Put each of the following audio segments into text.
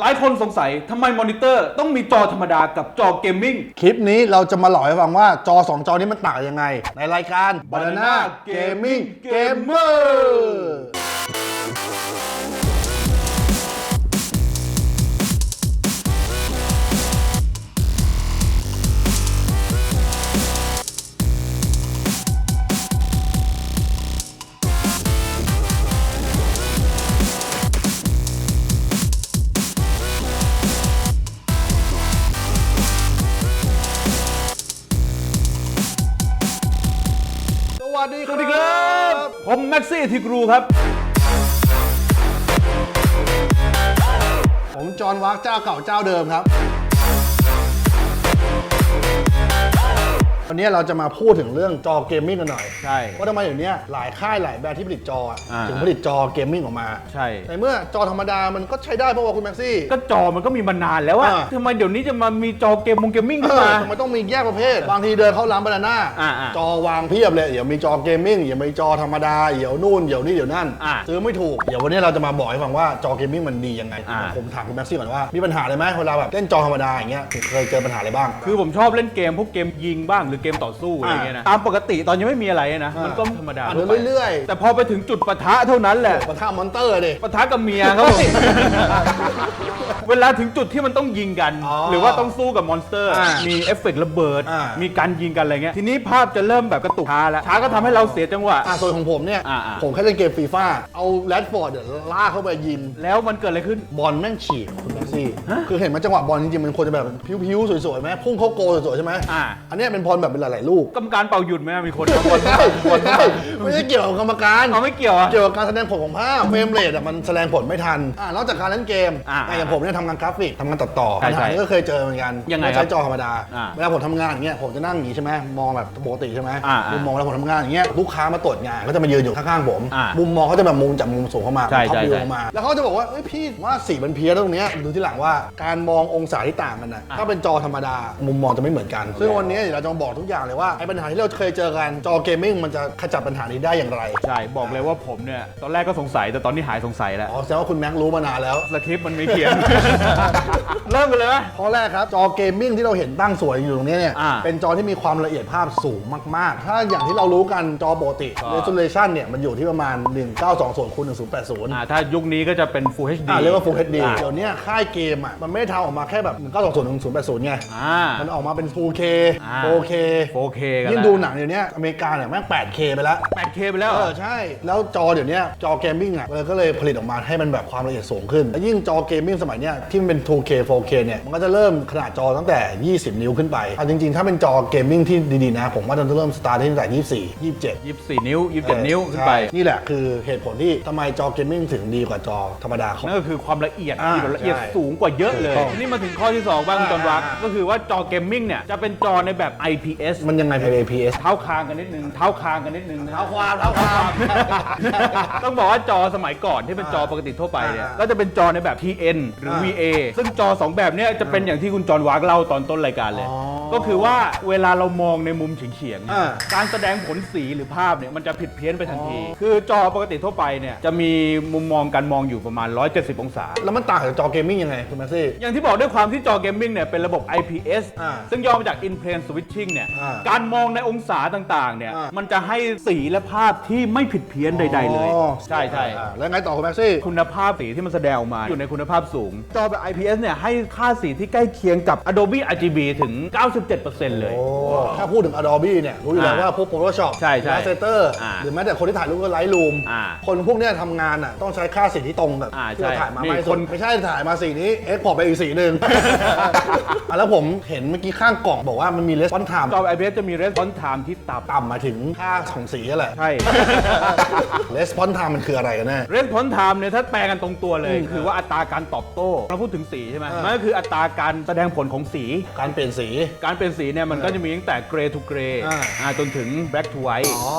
หลายคนสงสัยทำไมมอนิเตอร์ ต้องมีจอธรรมดากับจอเกมมิ่ง คลิปนี้เราจะมาหล่อให้ฟังว่าจอ 2 จอนี้มันต่างยังไง ในรายการ Banana Gaming Gamer ทิกรูครับ ผมจอห์นวักเจ้าเก่าเจ้าเดิมครับ วันนี้เราจะมาพูดถึงเรื่องจอเกมมิ่งกันหน่อยใช่ ว่าทำไมเดี๋ยวนี้หลายค่ายหลายแบรนด์ที่ผลิตจออะอ่า ถึงผลิตจอเกมมิ่งออกมาใช่ ในเมื่อจอธรรมดามันก็ใช้ได้เพราะว่าคุณแม็กซี่ ก็จอมันก็มีมานานแล้วอะอ่า ทำไมเดี๋ยวนี้จะมามีจอเกมมงเกมมิ่งเอขึ้นอมาทำไมต้องมีแยกประเภท บางทีเดินเข้าร้านบานาน่าอ่าอ่าจอวางเพียบเลยเดี๋ยวมีจอเกมมิ่งเดี๋ยวมีจอธรรมดาเดี๋ยวนู่นเดี๋ยวนี่เดี๋ยวนั่น อ่าซื้อไม่ถูก เดี๋ยววันนี้เราจะมาบอกให้ฟังว่าจอเกมมิ่งมันดียังไง อ่า ผมถามคุณแม็กซี่ก่อนว่า มีปัญหาอะไรไหมเวลาแบบเล่นจอธรรมดาอย่างเงี้ยเคยเจอปัญหาอะไรบ้าง คือผมชอบเล่นเกมพวกเกมยิงบ้างหรือเกมต่อสู้อะไรเงี้ยนะตามปกติตอนยังไม่มีอะไรนะอ่ามัมันก็ธรรมดาอะทั่วไปเรื่อยๆ แต่พอไปถึงจุดปะทะเท่านั้นแหละปะทะมอนเตอร์ดิปะทะกับเมียเขา เวลาถึงจุดที่มันต้องยิงกัน อ๋อหรือว่าต้องสู้กับมอนสเตอร์ อ่ามีมีเอฟเฟกต์ระเบิด อ่ามี มีการยิงกันอะไรเงี้ยทีนี้ภาพจะเริ่มแบบกระตุกช้าแล้วช้าก็ทำให้เราเสียจังหวะ อ่าส่วนของผมเนี่ย อ่าอ่าผมแค่เล่นเกมฟีฟ่าเอาแรดฟอร์ดเดี๋ยวลากเข้าไปยิง แล้วมันเกิดอะไรขึ้น บอลแม่งฉีกคุณแม็กซี่ คือเห็นไหมจังหวะบอลจริงๆ มันควรจะแบบพิ้วๆ สวยๆไหมพุ่งเข้าโกลสวยๆ ใช่ไหมอ่าอันเนี้ยเป็นบอลแบบเป็นหลายๆ ลูกกรรมการเป่าหยุดไหมมีคนบอลไม่ใช่ไม่ใช่ไม่ใช่เกี่ยวกับกรรมการเขาไม่เกี่ยวอะ เกี่ยวกับการแสดงผลของภาพเฟรมเรทอะมันแสดงผลไม่ทันอ่านอกจากการเล่นเกมอ่าอะอย่างผมเนี่ยทำงานกราฟิกทำงานตัดต่อใช่ปัญหาใช่นี้ก็เคยเจอเหมือนกันยังไงม่ครับใช้จอธรรมดาอ่าเวลาผมทำงานอย่างเงี้ยผมจะนั่งอย่างงี้ใช่ไหมมองแบบปกติใช่ไหมอ่าอ่ามุมุมมองแล้วผมทำงานอย่างเงี้ยลูกค้ามาตรวจงานก็จะมายืนอยู่ข้างๆผม อ่ามุมุมมองเขาจะแบบมุมจากมุมสูงเข้ามาใช่ท็อปใช่วิวใช่เข้ามา แล้วเขาจะบอกว่าเอ้ยพี่ว่าสีมันเพี้ยนตรงเนี้ยดูที่หลังว่าการมององศาที่ต่างกันนะอะถ้าเป็นจอธรรมดามุมมองจะไม่เหมือนกัน ซึ่งวันนี้เดี๋ยวเราจะมาบอกทุกอย่างเลยว่าไอ้ปัญหาที่เราเคยเจอกันจอเกมมิ่งมันจะขจัดปัญหานี้ได้อย่างไรใช่ บอกเลยว่าผมเนี่ย ตอนแรกก็สงสัยแต่ตอนนี้หายสงสัยแล้ว อ๋อแสดงว่าคุณแม็กรู้มานานแล้ว สคริปต์มันไม่เขียนเริ่มกันเลยไหม ข้อแรกครับ จอเกมมิ่งที่เราเห็นตั้งสวยอยู่ตรงนี้เนี่ย อ่าเป็นจอที่มีความละเอียดภาพสูงมาก ๆ ถ้าอย่างที่เรารู้กันจอปกติก็ resolution เนี่ย มันอยู่ที่ประมาณ 1920คูณ1080 อ่าถ้ายุคนี้ก็จะเป็น Full HD อ่าเรียกว่า Full HD อ่าเดี๋ยวเนี้ค่ายเกมอะมันไม่ได้ทำออกมาแค่แบบ1920 1080ไงอ่า มันออกมาเป็น 2K อ่า 4K 4K กันยิ่งแล้วดูหนังเดี๋ยวนี้อเมริกาเนี่ยแม่ง 8K ไปแล้ว 8K ไปแล้ว เอเหรออใช่ แล้วจอเดี๋ยวนี้จอเกมมิ่งอะมันก็เลยผลิตออกมาให้มันแบบความละเอียดสูงขึ้น แล้วยิ่งจอเกมมิ่งสมัยเนี้ยที่มันเป็น 2K 4K เนี่ย มันก็จะเริ่มขนาดจอตั้งแต่ 20 นิ้วขึ้นไปเอาจริง ๆ ถ้าเป็นจอเกมมิ่งที่ดีๆนะ ผมว่าจะเริ่มสตาร์ทที่ตั้งแต่ 24 27 24 นิ้ว 27 นิ้วขึ้นไปใช่นี่แหละคือเหตุผลที่ทำไมจอเกมมิ่งถึงดีกว่าจอธรรมดาของ นั่นก็คือความละเอียดอ่าที่แบบละเอียดใช่สูงกว่าเยอะเลย ถูกต้องทีนี้มาถึงข้อที่ 2 บ้างอ่าจอห์นวักอ่าก็คือว่าจอเกมมิ่งเนี่ย จะเป็นจอในแบบ IPS มันยังไง IPS เท้าคางกันนิดนึง เท้าคางกันนิดนึง เท้าความเท้าความ ต้องบอกว่าจอสมัยก่อนที่เป็นจอปกติทั่วไปเนี่ย อ่า ก็จะเป็นจอในแบบ TN หรืออ่า VA ซึ่งจอ 2 แบบเนี้ยจะเป็นอย่างที่คุณจอห์นวักเล่าตอนต้นรายการเลย อ๋อก็คือว่าเวลาเรามองในมุมเฉียงๆเนี่ยอ่า การแสดงผลสีหรือภาพเนี่ยมันจะผิดเพี้ยนไปทันที คือจอปกติทั่วไปเนี่ยจะมีมุมมองการมองอยู่ประมาณ 170 องศา แล้วมันต่างจากจอเกมมิ่งยังไงคุณแมสซี่ อย่างที่บอกด้วยความที่จอเกมมิ่งเนี่ยเป็นระบบ IPS อ่าซึ่งย่อมาจาก In Plane Switching เนี่ย อ่าการมองในองศาต่างๆ เนี่ย อ่ามั มันจะให้สีและภาพที่ไม่ผิดเพี้ยนใด ๆ เลย อ๋อใช่ใช่อ่าแล้วไงต่อคุณแม็กซี่ คุณภาพสีที่มันแสดงออกมาอยู่ในคุณภาพสูงจอแบบ IPS เนี่ยให้ค่าสีที่ใกล้เคียงกับ Adobe RGB ถึง 97%เลย โอ้ถ้าพูดถึง Adobe เนี่ยรู้อยู่แล้วอ่าว่าพวก Photoshop ใช่ใช่ Illustrator อ่าหรือแม้แต่คนที่ถ่ายรูปก็ Lightroom อ่าคนพวกเนี้ยทำงานอะต้องใช้ค่าสีที่ตรงกับอ่าที่เราใช่ถ่ายมานี่ไม่คนไม่ใช่ถ่ายมาสีนี้ Export ไปอีกสีหนึ่ง อะแล้วผมเห็นเมื่อกี้ข้างกล่องบอกว่ามันมี response time จอ IPS จะมี response time ที่ต่ำต่ำมาถึงค่าของสีนั่นแหละใช่ response time มันคืออะไรกันแน่ response time เนี่ยถ้าแปลกันตรงตัวเลย คือว่าอัตราการตอบโต้เราพูดถึงสีใช่ไหมอ่ามัมันก็คืออัตราการแสดงผลของสี การเปลี่ยนสี การเป็นสีเนี่ยมันก็จะมีตั้งแต่ gray to gray อ่าอ่าจนถึง black to white อ๋อ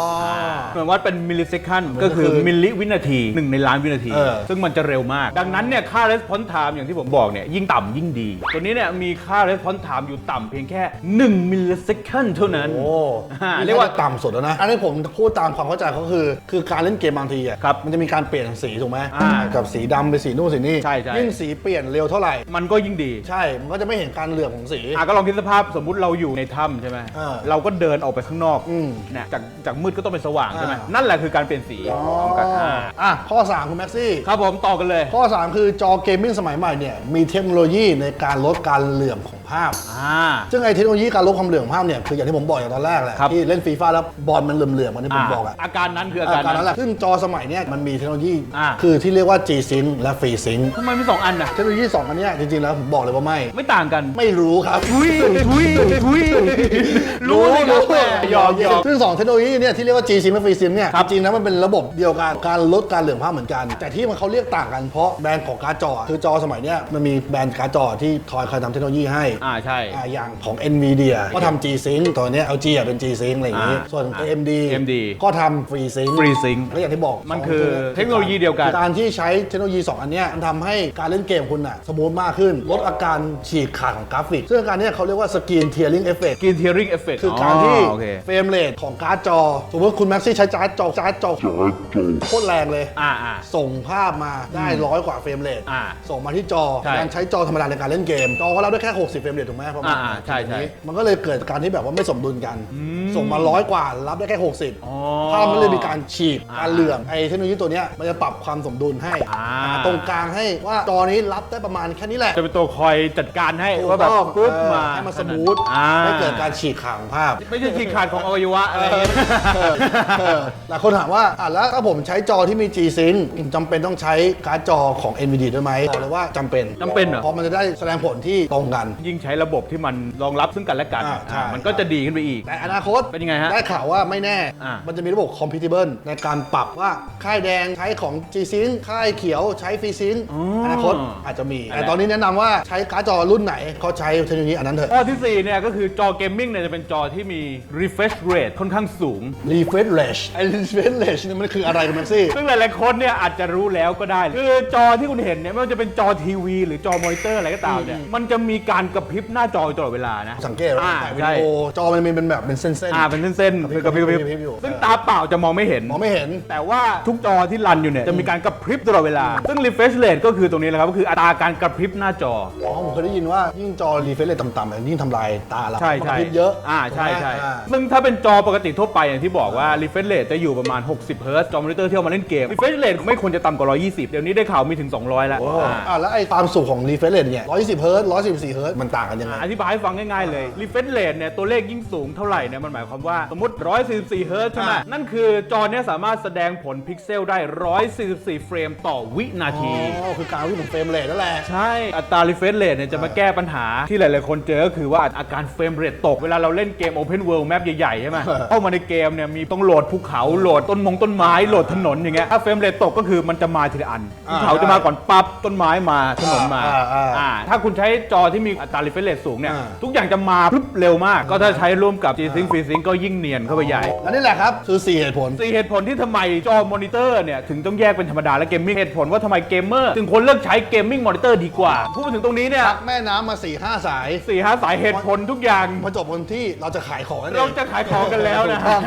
เหมือนวัดเป็นมิลลิเซคันมันก็ก็คือคือมิลลิวินาทีหนึ่งในล้านวินาทีเออซึ่งมันจะเร็วมาก ดังนั้นเนี่ยค่า response time อย่างที่ผมบอกเนี่ยยิ่งต่ำยิ่งดี ตัวนี้เนี่ยมีค่า response time อยู่ต่ำเพียงแค่ 1 มิลลิเซ second เท่านั้น โอ้อ่านี่เรียกว่าต่ำสุดแล้วนะ อันนี้ผมพูดตามความเข้าใจก็คือ คือการเล่นเกมบางทีอะครับมันจะมีการเปลี่ยนสีถูกไหมอ่ากับสีดำไปสีนู่นสีนี่ใช่ใช่ยิ่งสีเปลี่ยนเร็วเท่าไหร่ มันก็ยิ่งดีใช่ มันก็จะไม่เห็นการเหลื่อมของสี อะก็ลองคิดสภาพสมมุติเราอยู่ในถ้ำใช่ไหมเออเราก็เดินออกไปข้างนอกอืมเนี่ยจากจากมืดก็ต้องเป็นสว่างใช่ไหมอ่านั่ นั่นแหละคือการเปลี่ยนสีอ๋อพร้อมกันอ่าอะข้อ 3 คุณแม็กซี่ ครับผมต่อกันเลย ข้อ 3 คือจอเกมมิ่งสมัยใหม่เนี่ยมีเทคโนโลยีในการลดการเหลื่อมของ ภาพ อ่า ซึ่งไอ้เทคโนโลยีการลดความเหลื่อมของภาพเนี่ยคืออย่างที่ผมบอกอย่างตอนแรกแหละครับที่เล่นฟีฟ่าแล้วบอลมันเหลื่อมๆเหมือนที่ผมบอกอะอาการนั้นคืออาอาการการนั้นแหนั้นละซึ่งจอสมัยเนี้ยมันมีเทคโนโลยีอ่า คือที่เรียกว่า G-Sync และ FreeSync ทำไมมีสองอันน่ะ เทคโนโลยีสองอันเนี้ยจริงๆแล้วผมบอกเลยว่าไม่ ไม่ต่างกัน ไม่รู้ครับทุยทุยทุยรู้เลยครับแม่หยอกหยอก ซึ่งสองเทคโนโลยีเนี่ยที่เรียกว่า G-Sync และ FreeSync เนี่ยครับจริงๆแล้วมันเป็นระบบเดียวกันการลดการเหลื่อมภาพเหมือนกัน แต่ที่มันเขาเรียกต่างกันเพราะแบรนด์ของการ์ดจอ คือจอสมัยเนี้ยมันมีแบรนด์การ์ดจอที่ทอยเคยทำเทคโนโลยีให้อ่าใช่ อ่าอย่างของ NVIDIA ก็ทำ G-Sync ตัวเนี้ย LG อะเป็น G-Sync อะไรอย่างงี้ อ่าส่วน อ่า AMD AMD ก็ทำ FreeSync FreeSync และอย่างที่บอกมันสงคือตัวเทคโนโลยีเดียวกัน การที่ใช้เทคโนโลยี 2 อันเนี้ยมันทำให้การเล่นเกมคุณอะสมูทมากขึ้น ลดอาการฉีกขาดของกราฟิก ซึ่งอาการเนี้ยเขาเรียกว่า Screen Tearing Effect กินเทียริงเอฟเฟกต์คือการที่โอเค เฟรมเรทของการ์ดจอ สมมติคุณแม็กซี่ใช้การ์ดจอการ์ดจอโคตรแรงเลย อ่าอ่า ส่งภาพมาได้ร้อยกว่าเฟรมเรทอ่าส่งมาที่จอใช่ การใช้จอธรรมดาในการเล่นเกม จอก็รับได้แค่ 60 เฟรมเรทถูกไหมประมาณอ่าใช่ใช่นี้มันก็เลยเกิดการที่แบบว่าไม่สมดุลกัน ส่งมาร้อยกว่ารับได้แค่ อ๋อ60ภาพมันเลยมีการฉีกอ่าการเหลื่อมไอ้เทคโนโลยีตัวเนี้ยมันจะปรับความสมดุลให้อ่าอ่าตรงกลางให้ว่าจอนี้รับได้ประมาณแค่นี้แหละ จะเป็นตัวคอยจัดการให้ถูกว่าแบบต้องปุ๊บเออมาให้มันสมูทอ่าไม่เกิดการฉีกขาดของภาพไม่ใช่ฉีกขาดของอวัยวะอะไรอย่างเงี้ย เออเออหลายคนถามว่าอะแล้วถ้าผมใช้จอที่มี G-Sync ผมจำเป็นต้องใช้การ์ดจอของ NVIDIA ด้วยไหมบอกเลยว่าจำเป็นจำเป็นเหรอ เพราะมันจะได้แสดงผลที่ตรงกัน ยิ่งใช้ระบบที่มันรองรับซึ่งกันและกันอ่าใช่ อ่ามันก็จะดีขึ้นไปอีก แต่อนาคตเป็นยังไงฮะได้ข่าวว่าไม่แน่ อ่ามัมันจะมีระบบ compatible ในการปรับว่า ค่ายแดงใช้ของ G-Sync ค่ายเขียวใช้ FreeSync อนาคตอาจจะมี แต่ตอนนี้แนะนำว่าใช้การ์ดจอรุ่นไหนเขาใช้เทคโนโลยีอันนั้นเถอะ ข้อที่4เนี่ยก็คือจอเกมมิ่งเนี่ยจะเป็นจอที่มี refresh rate ค่อนข้างสูง refresh rate ไอ้ refresh rate เนี่ยมันคืออะไรคุณแม็กซี่ ซึ่งหลาย ๆ คนเนี่ยอาจจะรู้แล้วก็ได้ คือจอที่คุณเห็นเนี่ยไม่ว่าจะเป็นจอทีวี หรือจอมอนิเตอร์อะไรก็ตามเนี่ยมันจะมีการกระพริบหน้าจออยู่ตลอดเวลานะสังเกตว่าอ่าถ่ายวิใช่ดีโอจอมันมีเป็นแบบเป็นเส้นๆ อ่าเป็นเส้นๆคือกระพริบกระพริบกระพริบอยู่ ซึ่งตาเปล่าจะมองไม่เห็น มองไม่เห็น แต่ว่าทุกจอที่รันอยู่เนี่ยจะมีการกระพริบตลอดเวลา ซึ่ง refresh rate ก็คือตรงนี้แหละครับก็คืออัตราการกระพริบหน้าจอ อ๋อผมเคยได้ยินว่ายิ่งจอ refresh rate ต่ำๆเนี่ยยิ่งทำลายตาเราใช่ใช่มันกระพริบเยอะอ่าใช่ใช่ถูกไหมอ่า ซึ่งถ้าเป็นจอปกติทั่วไปอย่างที่บอกว่า refresh rate จะอยู่ประมาณ 60เฮิร์ตซ์จอมอนิเตอร์ที่เอามาเล่นเกม refresh rate ไม่ควรจะต่ำกว่า 120 เดี๋ยวนี้ได้ข่าวมีถึง 200 แล้วอ่าอ่าแล้วไอ้ความสุขของ refresh rate เนี่ย120เฮิร์ตซ์114เฮิร์ตซ์มันต่างกันยังไง อธิบายให้ฟังง่ายๆเลย refresh rate เนี่ยตัวเลขยิ่งสูงเท่าไหร่เนี่ยมันหมายความว่าสมมติ 144เฮิร์ตซ์ใช่ไหมอ่านั่นคือจอเนี่ยสามารถแสดงผลพิกเซลได้ 144 เฟรมต่อวินาที อ๋อคือการวิ่งของเฟรมเรทนั่นแหละ ใช่ อัตรา refresh rate เนี่ยจะมาแก้ปัญหาที่หลายๆ คนเจอก็คือว่าอาการเฟรมเรทตก เวลาเราเล่นเกม Open World Map ใหญ่ๆ ใช่ไหม เข้ามาในเกมเนี่ยมีต้องโหลดภูเขาโหลดต้นมงต้นไม้โหลดถนนอย่างเงี้ยถ้าเฟรมเรทตกก็คือมันจะมาทีละอันอ่าภูเขาจะมาก่อนปั๊บต้นไม้มาถนนมาอ่าอ่าอ่าถ้าคุณใช้จอที่มีอัตรา refresh rate สูงเนี่ย อ่า ทุกอย่างจะมาปุ๊บเร็วมาก ก็ถ้าใช้ร่วมกับ G-Sync FreeSync ก็ยิ่งเนียนเข้าไปใหญ่และนี่แหละครับ คือ 4 เหตุผล สี่เหตุผลที่ทำไมจอมอนิเตอร์เนี่ยถึงต้องแยกเป็นธรรมดาและเกมมิ่งเหตุผลว่าทำไมเกมเมอร์ถึงควรเลือกใช้เกมมิ่งมอนิเตอร์ดีกว่า พูดมาถึงตรงนี้เนี่ยแม่น้ำมา 4 5 สายสี่ห้าสายเหตุผลทุกอย่างมาจบกันที่เราจะขายของนั่นเองเราจะขายของกันแล้วนะ ถูกต้อง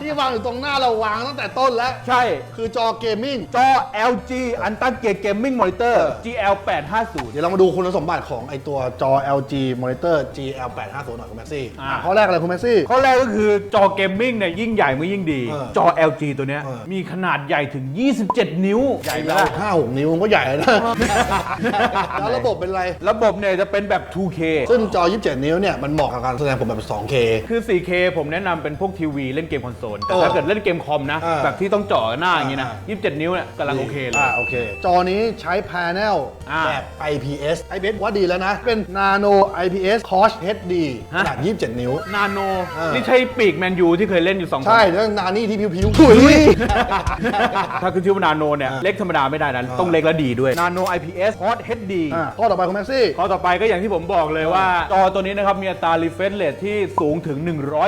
ที่วางอยู่ตรงหน้าเราวางตั้งแต่ต้นแล้ว ใช่ คือจอเกมมิ่ง จอ LG อันตันเกียร์เกมมิ่งมอนิเตอร์ GL 850 เดี๋ยวเรามาดูคุณสมบัติของไอตัวจอ LG Monitor GL850 หน่อยคุณแม็กซี่อ่า ข้อแรกอะไรคุณแม็กซี่ ข้อแรกก็คือจอเกมมิ่งเนี่ยยิ่งใหญ่เมื่อยิ่งดี เออจอ LG ตัวเนี้ยเออ มีขนาดใหญ่ถึง 27 นิ้ว ใหญ่ไหมล่ะ ห้าหกนิ้วมันก็ใหญ่นะ แล้วระบบเป็นไร ระบบเนี่ยจะเป็นแบบ 2K ซึ่งจอ 27 นิ้วเนี่ยมันเหมาะกับการแสดงผลแบบ 2K คือ 4K ผมแนะนำเป็นพวกทีวีเล่นเกมคอนโซล แต่เออถ้าเกิดเล่นเกมคอมนะ เออแบบที่ต้องเจ่อหน้าอย่างนี้นะ อ่า27 นิ้วเนี่ยกำลังโอเคเลยอ่าโอเค จอนี้ใช้ panel อ่า แบบ IPS IPS ว่าดีแล้วนะ เป็น Nano IPS Quad HD ขฮะนาด 27 นิ้ว นาโน เออ นี่ใช่ปีกแมนยูที่เคยเล่นอยู่สองคนใช่แล้วนานี่ที่ผิวๆถุย ถ้าคือชื่อว่านาโนเนี่ย เล็กธรรมดาไม่ได้นะต้องเล็กและดีด้วย นาโน IPS Hot HD อ่าข้อต่อไปคุณแม็กซี่ ข้อต่อไปก็อย่างที่ผมบอกเลยว่า จอตัวนี้นะครับ มีอัตรา refresh rate ที่สูงถึง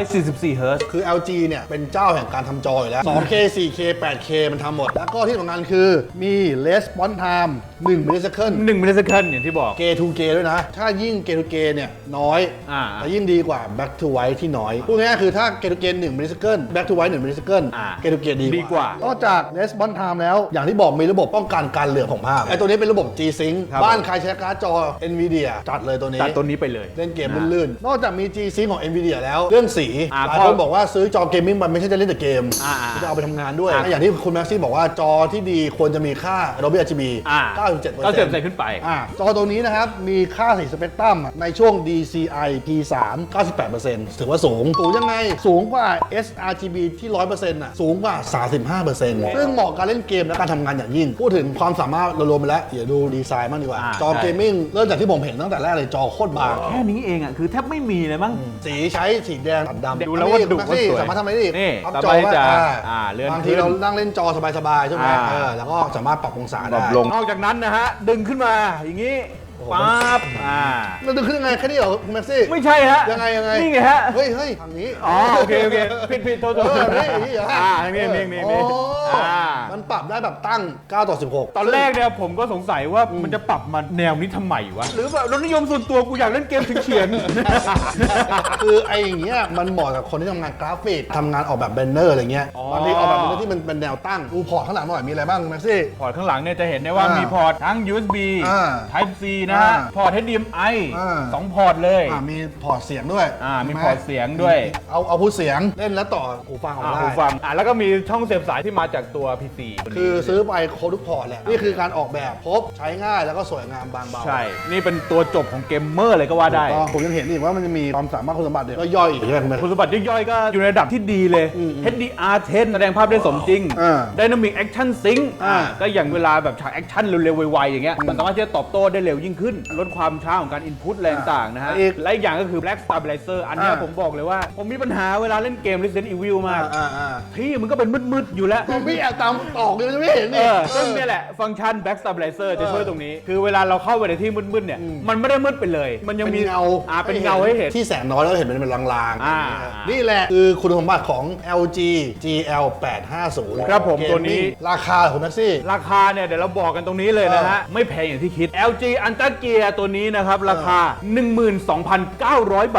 144เฮิร์ตซ์ คือ LG เนี่ย เป็นเจ้าแห่งการทำจออยู่แล้ว 2K 4K 8K มันทำหมด แล้วก็ที่สำคัญคือมี response time 1 millisecond 1 millisecond อย่างที่บอก K to K ด้วยนะ ถ้ายิ่ง K to K เนี่ยน้อยอ่าแต่ยิ่งดีกว่าว่า back to white ที่น้อยพูดง่ายๆคือถ้าเกตูเกน1มิลลิสเคิล back to white 1มิลลิสเคิลอ่าเกตูเกนดีดีกว่านอกจาก response time แล้วอย่างที่บอกมีระบบป้องกันการเหลือของภาพไอ้ตัวนี้เป็นระบบ G Sync ครับบ้านใครใช้การ์ดจอ Nvidia จัดเลยตัวนี้ ตัดตัวนี้ไปเลย เล่นเกมลื่นๆ นอกจากมี G Sync ของ Nvidia แล้ว เรื่องสีอ่าหลายคนบอกว่าซื้อจอเกมมิ่งมันไม่ใช่จะเล่นแต่เกมอ่าๆจะเอาไปทำงานด้วย อ่าอย่างที่คุณแม็กซี่บอกว่าจอที่ดีควรจะมีค่า Adobe RGB อ่า 97%ก็เจ็บใจขึ้นไป อ่าจอตัวนี้นะครับ มีค่าสีสเปกตรัมในช่วง DCI P3 98%ถือว่าสูง สูงยังไง สูงกว่า sRGB ที่ 100%อะ สูงกว่า 35%ซึ่งเหมาะกับการเล่นเกมและการทำงานอย่างยิ่ง พูดถึงความสามารถเรารวมไปแล้ว เดี๋ยวดูดีไซน์บ้างดีกว่าอ่าจอใช่เกมมิ่งเริ่มจากที่ผมเห็นตั้งแต่แรกเลยจอโคตรบาง แค่นี้เองอะ คือแทบไม่มีเลยมั้ง สีใช้สีแดงตัดดำดูแล้วว่าดุคุณว่าแม็กซี่สวยสามารถทำอะไรได้อีกนี่พับสาจมารอถที่ไว้จะอ่าอ่าเลื่อนบางทีขึ้นเรานั่งเล่นจอสบายๆใช่ไหมอ่าเออแล้วก็สามารถปรับองศาปได้รับลงนอกจากนั้นนะฮะดึงขึ้นมาอย่างนี้โอ้โห ปั๊บอ่าเราดึงขึ้นยังไงแค่นี้เหรอคุณแม็กซี่ ไม่ใช่ฮะยังไงยังไงนี่ไงฮะ เฮ้ยเฮ้ยทางนี้อ๋อโอเคโอเคผิดผิดโทษโทษเออนี่นี่เหรออ่านี่นี่นี่นี่อ๋ออ่ามันปรับได้แบบตั้ง 9 ต่อ 16 ตอนแรกเนี่ยผมก็สงสัยว่ามันจะปรับมาแนวนี้ทำไมวะ หรือแบบรสนิยมส่วนตัวกูอยากเล่นเกมถึงเฉียน คือไอ้อย่างเงี้ยมันเหมาะกับคนที่ทำงานกราฟิกทำงานออกแบบแบนเนอร์อะไรเงี้ยอ๋อบางทีออกแบบแบนเนอร์ที่มันเป็นแนวตั้งดูพอร์ตข้างหลังหน่อยมีอะไรบ้างแม็กซี่พอร์ตข้างหลังเนี่ยจะเห็นได้ว่าอ่ามีมีพอร์ตทั้ง USB อ่า Type C นะฮะ อ่าพอร์ต HDMI อ่า สองพอร์ตเลย อ่ามีพอร์ตเสียงด้วยอ่ามีใช่ไหพอร์ตเสียงด้วย เอาเอาพูดเสียงเล่นแล้วต่อหูฟังออกอ่าได้ หูฟังอ่าแล้วก็มีช่องเสียบสายที่มาจากตัว PC ตัวนี้คือซื้อไปครบทุกพอร์ตแหละ นี่คือการออกแบบครบใช้ง่ายแล้วก็สวยงามบางเบาใช่ นี่เป็นตัวจบของเกมเมอร์เลยก็ว่าได้ ถูกต้องผมยังเห็นอีกว่ามันจะมีความสามารถคุณสมบัติเดี๋ยวก็ย่อยอีกใช่ไหมคุณแม็กคุณสมบัติย่อยๆก็อยู่ในระดับที่ดีเลยอืม HDR 10 แสดงภาพได้สมจริง อ่า Dynamic Action Sync อ่า ก็อย่างเวลาแบบฉากแอคชั่นเร็วๆไวๆอย่างเงี้ย มันสามารถที่จะตอบโต้ได้เร็วยิ่งขึ้น ลดความช้าของการ input อะไรต่างๆนะฮะ อีกและอีกอย่างก็คือ Black Stabilizer อันเนี้ยอ่า ผมบอกเลยว่า ผมมีปัญหาเวลาเล่นเกม Resident Evil มาก อ่าอ่าที่มันก็เป็นมืดๆอยู่แล้ว ผมพี่แอบตามตอกเลยจะไม่เห็นเอนี่ อซึ่งเนี่ยแหละฟังก์ชัน Back Stabilizer จะช่วยตรงนี้ คือเวลาเราเข้าไปในที่มืดๆเนี่ย มันไม่ได้มืดไปเลย มันยังเป็นมีเงาอ่าเป็นเงาให้เห็น ที่แสงน้อยแล้วเห็นเป็นลางๆอ่านี่แหละ คือคุณสมบัติของ LG GL 850ครับผมตัวนี้ ราคาของแม็กซี่ ราคาเนี่ยเดี๋ยวเราบอกกันตรงนี้เลยนะฮะ ไม่แพงอย่างที่คิด LG a n t a g e a r ตัวนี้นะครับ ราคา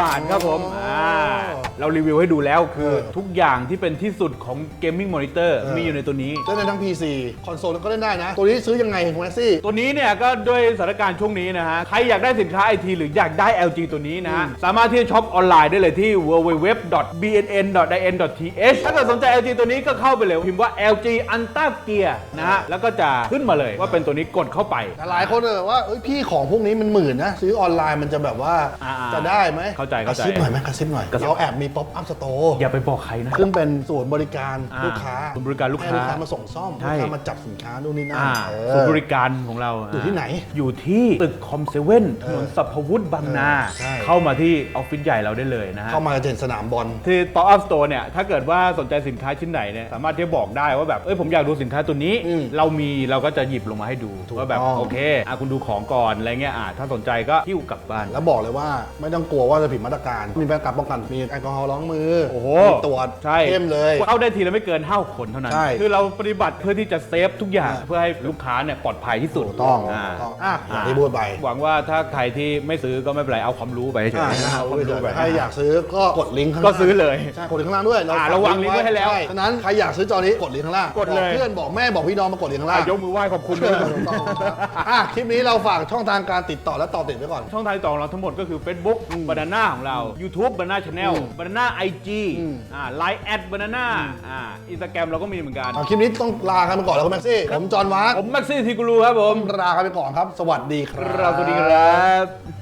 12,900 บาทครับผมอ๋ออ่า เรารีวิวให้ดูแล้วคือเออทุกอย่างที่เป็นที่สุดของเกมมิ่งมอนิเตอร์มีอยู่ในตัวนี้ เล่นได้ทั้ง PC คอนโซลก็เล่นได้นะ ตัวนี้ซื้อยังไงคุณแม็กซี่ ตัวนี้เนี่ยก็ด้วยสถานการณ์ช่วงนี้นะฮะ ใครอยากได้สินค้าไอทีหรืออยากได้ LG ตัวนี้นะฮะสามารถที่จะช็อปออนไลน์ได้เลยที่ www.bnn.in.th ถ้าเกิดสนใจ LG ตัวนี้ก็เข้าไปเลย พิมพ์ว่า LG a n t a g e a r นะฮะ แล้วก็จะขึ้นมาเลยว่าเป็นตัวนี้กดเข้าไป แต่หลายคนเลยว่าเอ้ยพี่ของพวกนี้มันหมื่นนะซื้อออนไลน์มันจะแบบว่าอ่าๆจะได้ไหมเข้าใจกเข้าระใจ ซิบหน่อยไหมกระซิบหน่อยกระซิบเราแอบมีป๊อปอัพสโตร์อย่าไปบอกใครนะ ซึ่งเป็นศูนย์บริการอ่าลูกค้าศูนย์บริการลูกค้าให้ลูกค้ามาส่งซ่อมใช่ ลูกค้ามาจับสินค้านู่นนี่นั่นอ่าเออ ศูนย์บริการของเราอยู่ที่ไหนอยู่ที่ตึกคอมเซเว่นถนนสัพวุฒิบางนาใช่ เข้ามาที่ออฟฟิศใหญ่เราได้เลยนะฮะ เข้ามาจะเห็นสนามบอลที่ Pop Up Store เนี่ย ถ้าเกิดว่าสนใจสินค้าชิ้นไหนเนี่ย สามารถที่จะบอกได้ว่าแบบ เอ้ย ผมอยากดูสินค้าตัวนี้ อืมเรามีเราก็จะหยิบลงมาให้ดูถูกว่าแบบ ต้อง โอเค อะ คุณดูของก่อน อะไรเงี้ย อะ ถ้าสนใจก็หิ้วกลับบ้าน แล้วบอกเลยว่าไม่ต้องกลัวว่าจะผิดมาตรการ มีมาตรการป้องกัน มีแอลกอฮอล์ล้างมือโอ้โห มีตรวจใช่เข้มเลย เข้าได้ทีละไม่เกิน5คนเท่านั้น ใช่ คือเราปฏิบัติเพื่อที่จะเซฟทุกอย่างอ่าเพื่อให้ลูกค้าเนี่ยปลอดภัยที่สุดถูกต้องาถูกต้องอะอย่างที่พูดไปหวังว่าถ้าใครที่ไม่ซื้อก็ไม่เป็นไรเอาความรู้ไปเฉอ่ายๆนะครัเอาบความรู้ไป ใครอยากซื้อก็กดลิงก์ข้างก็ล่างซื้อเลยใช่กดลิงก์ข้างล่างด้วยอ่าเราวางลิงก์ไว้ให้แล้วช่ฉะนั้นใครอยากซื้อจอนี้กดลิงก์ข้างล่างกดเลย บอกเพื่อนบอกแม่บอกพี่น้องมากดลิงก์ข้างล่าง อะยกมือไหว้ขอบคุณเอด้วยอถูกต้องครับอะคลิปนี้เราฝากช่องทางการติดต่อและต่อติดไว้ก่อน ช่องทางติดต่อของเราทั้งหมดก็คือ Facebook Banana ของเรา YouTube Banana Channel อืม Banana IG อืม อ่า Line at Banana อ่า Instagram เราก็มีเหมือนกัน เอาคลิปนี้ต้องลากันไปก่อนแล้วคุณแม็กซี่ ผมจอห์นวาร์กผมแม็กซี่ทีกูรูครับผม ลากันไปก่อนครับ สวัสดีครับ เราสวัสดีครับ